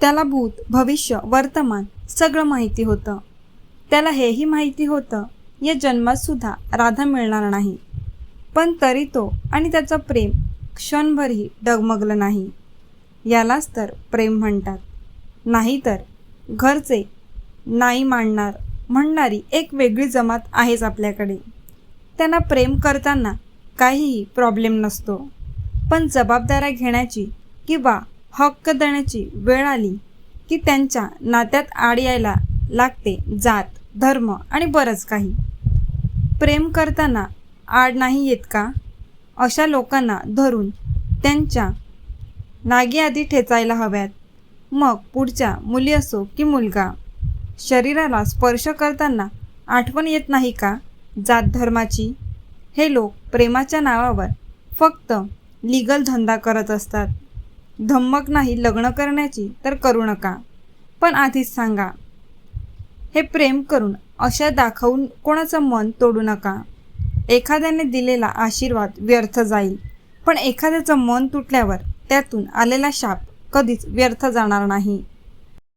त्याला भूत भविष्य वर्तमान सगळं माहिती होतं. त्याला हेही माहिती होतं या जन्मातसुद्धा राधा मिळणार नाही. पण तरी तो आणि त्याचं प्रेम क्षणभरही डगमगलं नाही. यालाच तर प्रेम म्हणतात. नाहीतर घरचे नाही मांडणार म्हणणारी एक वेगळी जमात आहेच आपल्याकडे. त्यांना प्रेम करताना काहीही प्रॉब्लेम नसतो. पण जबाबदाऱ्या घेण्याची किंवा हक्क देण्याची वेळ आली की त्यांच्या नात्यात आड यायला लागते जात धर्म आणि बरंच काही. प्रेम करताना आड नाही येत का? अशा लोकांना धरून त्यांच्या नागी आधी ठेचायला हव्यात. मग पुढच्या मुली असो की मुलगा शरीराला स्पर्श करताना आठवण येत नाही का? जात धर्माची? हे लोक प्रेमाच्या नावावर फक्त लिगल धंदा करत असतात. धम्मक नाही लग्न करण्याची तर करू नका. पण आधीच सांगा. हे प्रेम करून अशा दाखवून कोणाचं मन तोडू नका. एखाद्याने दिलेला आशीर्वाद व्यर्थ जाईल पण एखाद्याचं मन तुटल्यावर त्यातून आलेला शाप कधीच व्यर्थ जाणार नाही.